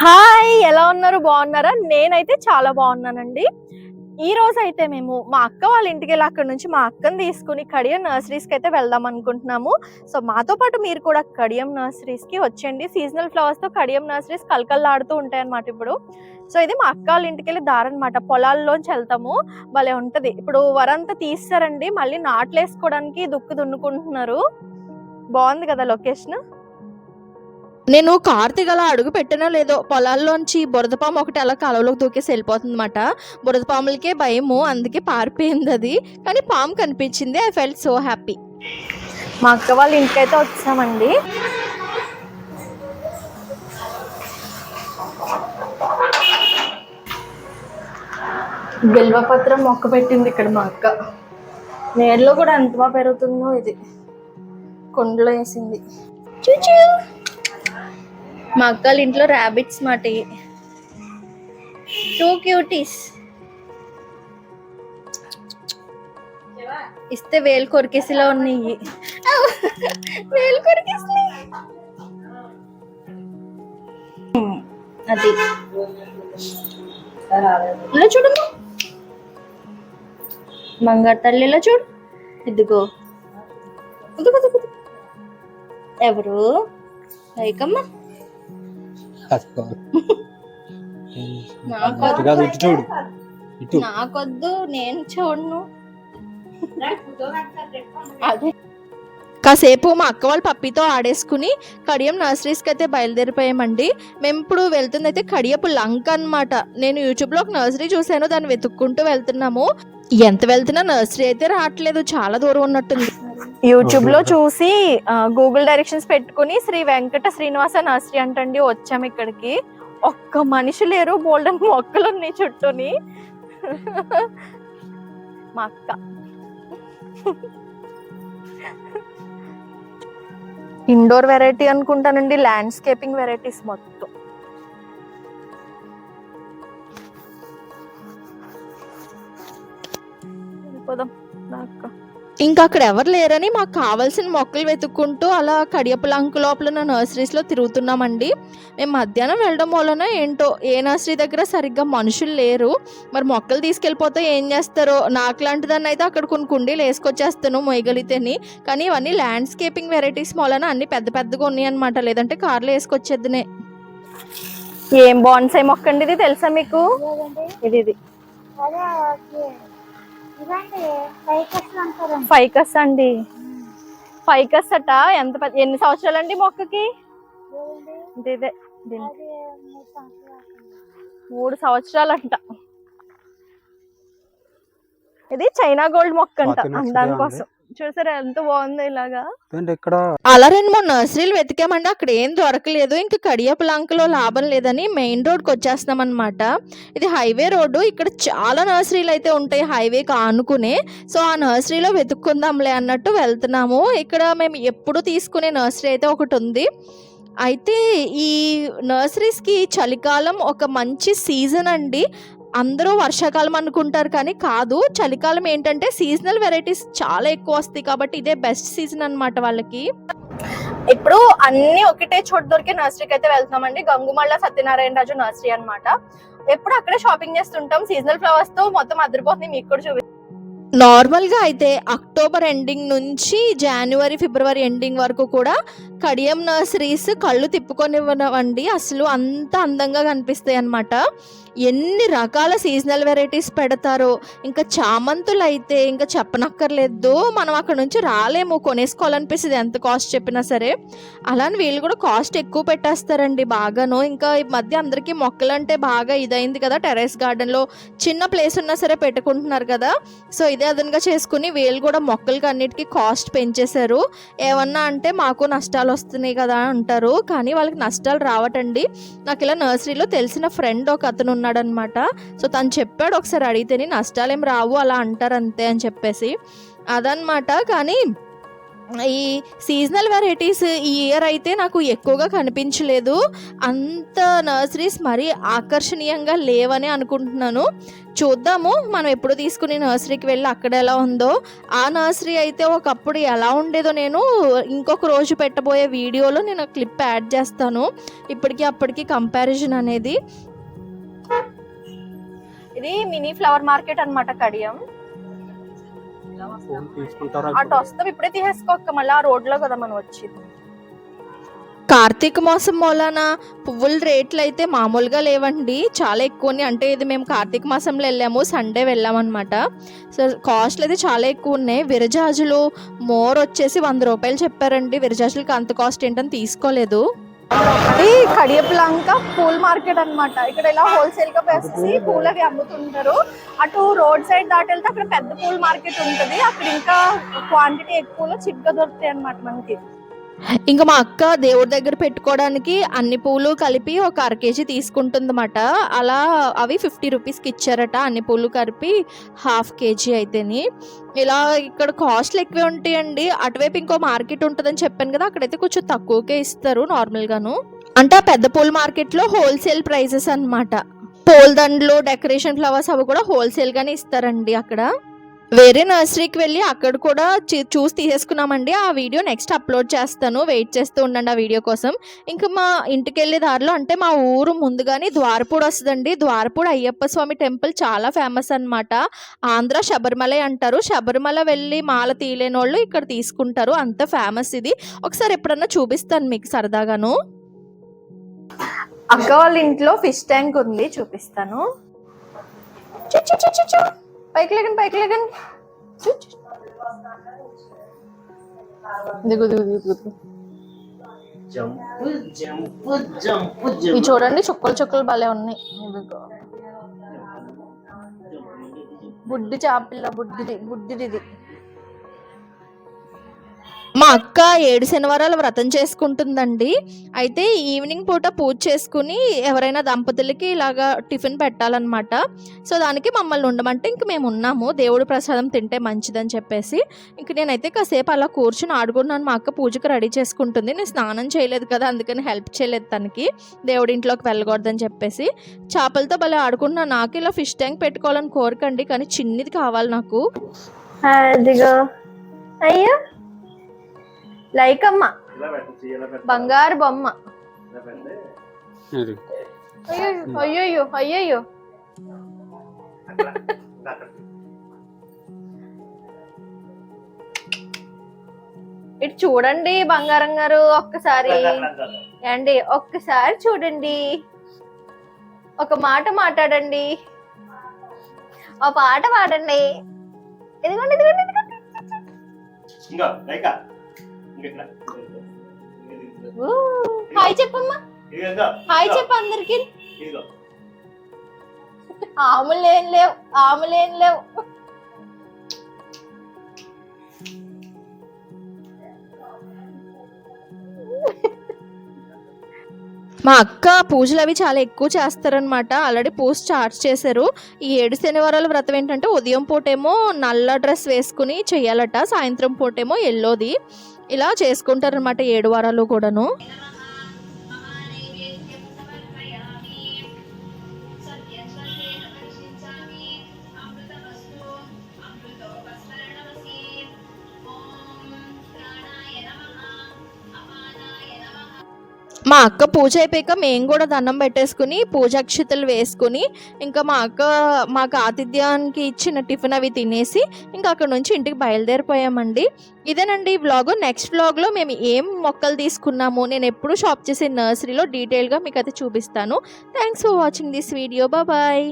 Hi ఎలా ఉన్నారు? బాగున్నారా? నేనైతే చాలా బాగున్నానండి. ఈ రోజు అయితే మేము మా అక్క వాళ్ళ ఇంటికి వెళ్ళి అక్కడ నుంచి మా అక్కని తీసుకుని కడియం నర్సరీస్కి అయితే వెళ్దాం అనుకుంటున్నాము. సో మాతో పాటు మీరు కూడా కడియం నర్సరీస్కి వచ్చేయండి. సీజనల్ ఫ్లవర్స్తో కడియం నర్సరీస్ కలకల్లాడుతూ ఉంటాయి అన్నమాట ఇప్పుడు. సో ఇది మా అక్క వాళ్ళ ఇంటికి వెళ్ళి దారనమాట పొలాల్లోంచి వెళ్తాము. భలే ఉంటుంది. ఇప్పుడు వరంతా తీస్తారండి. మళ్ళీ నాట్లు వేసుకోవడానికి దుక్కు దున్నుకుంటున్నారు. బాగుంది కదా లొకేషన్? నేను కార్తీక్ అలా అడుగు పెట్టినా లేదో పొలాల్లోంచి బురదపాము ఒకటి అలా కాలువలోకి దూకేసి వెళ్ళిపోతుంది అనమాట బురదపాములకే భయము అందుకే పారిపోయింది అది. కానీ పాము కనిపించింది ఐ ఫెల్ట్ సో హ్యాపీ మా అక్క వాళ్ళ ఇంటికి అయితే వచ్చామండి. బిల్వపత్రం మొక్క పెట్టింది ఇక్కడ మా అక్క. నేరులో కూడా ఎంత బాగా పెరుగుతుందో ఇది. కొండలో వేసింది. చూచూ. మా అక్కల ఇంట్లో ర్యాబిట్స్ మాటి టూ. క్యూటీస్ ఇస్తే వేలు కొరికేసిలా ఉన్నాయి. వేలు కొరికేసి అది. ఇలా చూడమ్మా మంగారు తల్లి ఇలా చూడు. ఇదిగో. ఎవరు? లైకమ్మా కాదు ఇటు చూడు. ఇటు. నాకొద్దు నేను చూడను. అదే. కాసేపు మా అక్క వాళ్ళ పప్పితో ఆడేసుకుని కడియం నర్సరీస్కి అయితే బయలుదేరిపోయామండి. మేము ఇప్పుడు వెళ్తుంది అయితే కడియపు లంక అన్నమాట. నేను యూట్యూబ్లో ఒక నర్సరీ చూశాను దాన్ని వెతుక్కుంటూ వెళ్తున్నాము. ఎంత వెళ్తున్నా నర్సరీ అయితే రావట్లేదు చాలా దూరం ఉన్నట్టుంది. యూట్యూబ్లో చూసి గూగుల్ డైరెక్షన్స్ పెట్టుకుని శ్రీ వెంకట శ్రీనివాస నర్సరీ అంటండి వచ్చాము ఇక్కడికి. ఒక్క మనిషి లేరు బోల్డెన్ మొక్కలు ఉన్నాయి చుట్టూని. మా అక్క. ఇండోర్ వెరైటీ అనుకుంటానండి ల్యాండ్స్కేపింగ్ వెరైటీస్ మొత్తం. వెళ్ళిపోదాం అక్క. ఇంకా అక్కడ ఎవరు లేరని మాకు కావాల్సిన మొక్కలు వెతుక్కుంటూ అలా కడియపు లంక లోపల ఉన్న నర్సరీస్లో తిరుగుతున్నామండి. మేము మధ్యాహ్నం వెళ్ళడం వలన ఏంటో ఏ నర్సరీ దగ్గర సరిగ్గా మనుషులు లేరు. మరి మొక్కలు తీసుకెళ్ళిపోతే ఏం చేస్తారో? నాకు లాంటిదాన్ని అయితే అక్కడ కొన్ని కుండీలు వేసుకొచ్చేస్తాను మొయ్యగలితేని. కానీ ఇవన్నీ ల్యాండ్స్కేపింగ్ వెరైటీస్ వలన అన్ని పెద్ద పెద్దగా ఉన్నాయి అనమాట లేదంటే కార్లో వేసుకొచ్చేద్దునే. ఏం బాన్సాయి మొక్క అండి ఇది తెలుసా మీకు? ఇది ఇది ఫైకస్ అండి. ఫైకస్ అట? ఎంత పెద్ద ఎన్ని సంవత్సరాలు అండి మొక్కకి? ఇది మూడు సంవత్సరాలు. అంట ఇది చైనా గోల్డ్ మొక్క అంట పాత నర్సరీ దాని అండి. కోసం చూసారా ఎంత బాగుంది ఇలాగా. ఇక్కడ? అలా రెండు మూడు నర్సరీలు వెతికామండి అక్కడ ఏం దొరకలేదు. ఇంకా కడియపు లంకలో లాభం లేదని మెయిన్ రోడ్కి వచ్చేస్తున్నాం అనమాట ఇది హైవే రోడ్డు. ఇక్కడ చాలా నర్సరీలు అయితే ఉంటాయి హైవేకి ఆనుకునే. సో ఆ నర్సరీలో వెతుక్కుందాంలే అన్నట్టు వెళ్తున్నాము. ఇక్కడ మేము ఎప్పుడు తీసుకునే నర్సరీ అయితే ఒకటి ఉంది. అయితే ఈ నర్సరీస్కి చలికాలం ఒక మంచి సీజన్ అండి. అందరూ వర్షాకాలం అనుకుంటారు కానీ కాదు చలికాలం ఏంటంటే సీజనల్ వెరైటీస్ చాలా ఎక్కువ వస్తాయి కాబట్టి ఇదే బెస్ట్ సీజన్ అన్నమాట వాళ్ళకి. ఇప్పుడు అన్ని ఒకటే చోట దొరికే నర్సరీకి అయితే వెళ్తున్నామండి. గంగుమల్ల సత్యనారాయణ రాజు నర్సరీ అన్నమాట. ఎప్పుడు అక్కడే షాపింగ్ చేస్తుంటాం. సీజనల్ ఫ్లవర్స్తో మొత్తం అదిరిపోతుంది. మీకు కూడా చూపి నార్మల్గా అయితే అక్టోబర్ ఎండింగ్ నుంచి జనవరి ఫిబ్రవరి ఎండింగ్ వరకు కూడా కడియం నర్సరీస్ కళ్ళు తిప్పుకొనివ్వనవండి అసలు అంత అందంగా కనిపిస్తాయి అన్నమాట. ఎన్ని రకాల సీజనల్ వెరైటీస్ పెడతారో ఇంకా చామంతులు అయితే ఇంకా చెప్పనక్కర్లేదు మనం అక్కడ నుంచి రాలేము కొనేసుకోవాలనిపిస్తుంది ఎంత కాస్ట్ చెప్పినా సరే. అలానే వీళ్ళు కూడా కాస్ట్ ఎక్కువ పెట్టేస్తారండి బాగాను. ఇంకా ఈ మధ్య అందరికీ మొక్కలు అంటే బాగా ఇదైంది కదా టెరెస్ గార్డెన్లో చిన్న ప్లేస్ ఉన్నా సరే పెట్టుకుంటున్నారు కదా. సో ఇదే అదనంగా చేసుకుని వీళ్ళు కూడా మొక్కలకి అన్నిటికీ కాస్ట్ పెంచేశారు. ఏమన్నా అంటే మాకు నష్టాలు వస్తున్నాయి కదా అంటారు కానీ వాళ్ళకి నష్టాలు రావటండి. నాకు ఇలా నర్సరీలో తెలిసిన ఫ్రెండ్ ఒక అతను అనమాట సో తను చెప్పాడు ఒకసారి అడిగితేనే నష్టాలు ఏం రావు అలా అంటారు అంతే అని చెప్పేసి. అదనమాట. కానీ ఈ సీజనల్ వెరైటీస్ ఈ ఇయర్ అయితే నాకు ఎక్కువగా కనిపించలేదు. అంత నర్సరీస్ మరీ ఆకర్షణీయంగా లేవని అనుకుంటున్నాను. చూద్దాము మనం ఎప్పుడు తీసుకుని నర్సరీకి వెళ్ళి అక్కడ ఎలా ఉందో. ఆ నర్సరీ అయితే ఒకప్పుడు ఎలా ఉండేదో నేను ఇంకొక రోజు పెట్టబోయే వీడియోలో నేను క్లిప్ యాడ్ చేస్తాను. ఇప్పటికి అప్పటికి కంపారిజన్ అనేది. ఇది మినీ ఫ్లవర్ మార్కెట్ అన్నమాట కడియం. తీసుకుంటారా? అటు వస్తాం ఇప్పుడే తీసేసుకోక మళ్ళీ ఆ రోడ్లో కదా మనం వచ్చింది. కార్తీక మాసం మూలాన పువ్వుల రేట్లు అయితే మామూలుగా లేవండి. చాలా ఎక్కువని అంటే ఇది మేము కార్తీక మాసంలో వెళ్ళాము సండే వెళ్ళామన్నమాట. సో కాస్ట్లు అయితే చాలా ఎక్కువ ఉన్నాయి. విరజాజులు మోర్ వచ్చేసి వంద రూపాయలు చెప్పారండి. విరజాజులకి అంత కాస్ట్ ఏంటని తీసుకోలేదు. ఇది కడియపులంక పూల్ మార్కెట్ అన్నమాట. ఇక్కడ ఇలా హోల్సేల్గా వేసేసి పూలు అవి అమ్ముతుంటారు. అటు రోడ్ సైడ్ దాటి వెళ్తే అక్కడ పెద్ద పూల్ మార్కెట్ ఉంటది. అక్కడ ఇంకా క్వాంటిటీ ఎక్కువలో చిట్గా దొరుకుతాయి అన్నమాట మనకి. ఇంకా మా అక్క దేవుడి దగ్గర పెట్టుకోవడానికి అన్ని పూలు కలిపి ఒక అర కేజీ తీసుకుంటుందన్నమాట. అలా అవి ఫిఫ్టీ రూపీస్కి ఇచ్చారట. అన్ని పూలు కలిపి హాఫ్ కేజీ అయితేని. ఇలా ఇక్కడ కాస్ట్లు ఎక్కువే ఉంటాయండి. అటువైపు ఇంకో మార్కెట్ ఉంటుందని చెప్పాను కదా అక్కడైతే కొంచెం తక్కువకే ఇస్తారు నార్మల్గాను. అంటే ఆ పెద్ద పూల మార్కెట్లో హోల్సేల్ ప్రైజెస్ అన్నమాట. పూలదండలు డెకరేషన్ ఫ్లవర్స్ అవి కూడా హోల్సేల్గానే ఇస్తారండి అక్కడ. వేరే నర్సరీకి వెళ్ళి అక్కడ కూడా చూసి తీసేసుకున్నామండి. ఆ వీడియో నెక్స్ట్ అప్లోడ్ చేస్తాను. వెయిట్ చేస్తూ ఉండండి ఆ వీడియో కోసం. ఇంకా మా ఇంటికి వెళ్ళే దారిలో అంటే మా ఊరు ముందుగానే ద్వారపూడి వస్తుందండి. ద్వారపూడి అయ్యప్ప స్వామి టెంపుల్ చాలా ఫేమస్ అన్నమాట. ఆంధ్ర శబరిమల అంటారు. శబరిమల వెళ్ళి మాల తీయలేని వాళ్ళు ఇక్కడ తీసుకుంటారు. అంత ఫేమస్ ఇది. ఒకసారి ఎప్పుడన్నా చూపిస్తాను మీకు సరదాగాను. అక్క వాళ్ళ ఇంట్లో ఫిష్ ట్యాంక్ ఉంది. చూపిస్తాను. చు, చు, చు, చు. పైకి లేకండి పైకి లేకండి చు, చు. దిగు దిగు దిగు దిగు జంపు జంపు జంపు ఇవి చూడండి చుక్కలు చుక్కలు భలే ఉన్నాయి ఇదిగో బుడ్డి చాపిల్ల బుడ్డిది బుడ్డిది ఇది మా అక్క ఏడు శనివారాలు వ్రతం చేసుకుంటుందండి. అయితే ఈవినింగ్ పూట పూజ చేసుకుని ఎవరైనా దంపతులకి ఇలాగా టిఫిన్ పెట్టాలన్నమాట. సో దానికి మమ్మల్ని ఉండమంటే ఇంక మేము ఉన్నాము. దేవుడు ప్రసాదం తింటే మంచిదని చెప్పేసి. ఇంక నేనైతే కాసేపు అలా కూర్చుని ఆడుకున్నాను మా అక్క పూజకి రెడీ చేసుకుంటుంది. నేను స్నానం చేయలేదు కదా అందుకని హెల్ప్ చేయలేదు తనకి. దేవుడి ఇంట్లోకి వెళ్ళకూడదని చెప్పేసి. చేపలతో భలే ఆడుకున్నా నాకు ఇలా ఫిష్ ట్యాంక్ పెట్టుకోవాలని కోరకండి కానీ చిన్నది కావాలి నాకు. అదిగో అయ్యో. లైక్ అమ్మ బంగారు బొమ్మ. అయ్యో అయ్యయ్యో అయ్యయ్యో ఇటు చూడండి బంగారం గారు ఒక్కసారి. అండి ఒక్కసారి చూడండి. ఒక మాట మాట్లాడండి. ఒక పాట పాడండి. ఇదిగోండి ఇదిగోండి ఇదిగోండి. హాయ్ చెప్పమ్మా. హాయ్ చెప్పు అందరికి. ఆములేం లేవు ఆములేం లేవు. మా అక్క పూజలు అవి చాలా ఎక్కువ చేస్తారనమాట ఆల్రెడీ పూజ స్టార్ట్ చేశారు. ఈ ఏడు శనివారాల వ్రతం ఏంటంటే ఉదయం పూటేమో నల్ల డ్రెస్ వేసుకుని చెయ్యాలట సాయంత్రం పూటేమో ఎల్లోది ఇలా చేసుకుంటారనమాట ఏడు వారాలు కూడాను. మా అక్క పూజ అయిపోయాక మేము కూడా దండం పెట్టేసుకుని పూజాక్షితలు వేసుకుని ఇంకా మా అక్క మాకు ఆతిథ్యానికి ఇచ్చిన టిఫిన్ అవి తినేసి ఇంకా అక్కడ నుంచి ఇంటికి బయలుదేరిపోయామండి. ఇదేనండి ఈ వ్లాగ్ నెక్స్ట్ వ్లాగ్లో మేము ఏం మొక్కలు తీసుకున్నాము నేను ఎప్పుడు షాప్ చేసే నర్సరీలో డీటెయిల్గా మీకు అయితే చూపిస్తాను. Thanks for watching this video bye